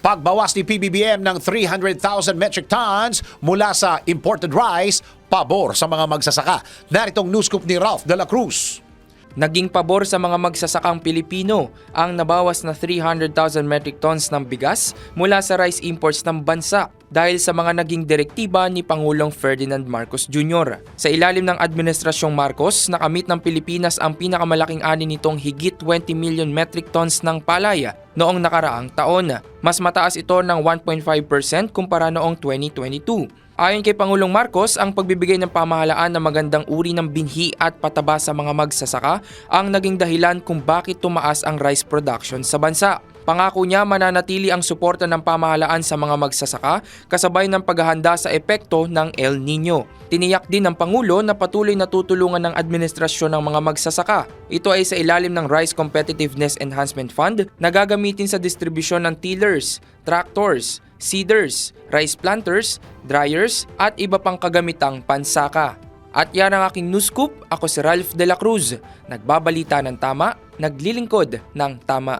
Pagbawas ni PBBM ng 300,000 metric tons mula sa imported rice, pabor sa mga magsasaka. Naritong news scoop ni Ralph de la Cruz. Naging pabor sa mga magsasakang Pilipino ang nabawas na 300,000 metric tons ng bigas mula sa rice imports ng bansa dahil sa mga naging direktiba ni Pangulong Ferdinand Marcos Jr. Sa ilalim ng Administrasyong Marcos, nakamit ng Pilipinas ang pinakamalaking ani nitong higit 20 million metric tons ng palaya noong nakaraang taon. Mas mataas ito ng 1.5% kumpara noong 2022. Ayon kay Pangulong Marcos, ang pagbibigay ng pamahalaan ng magandang uri ng binhi at pataba sa mga magsasaka ang naging dahilan kung bakit tumaas ang rice production sa bansa. Pangako niya mananatili ang suporta ng pamahalaan sa mga magsasaka kasabay ng paghahanda sa epekto ng El Nino. Tiniyak din ng Pangulo na patuloy na tutulungan ng administrasyon ng mga magsasaka. Ito ay sa ilalim ng Rice Competitiveness Enhancement Fund na gagamitin sa distribusyon ng tillers, tractors, seeders, rice planters, dryers at iba pang kagamitang pansaka. At yan ang aking news scoop. Ako si Ralph De La Cruz. Nagbabalita ng tama, naglilingkod ng tama.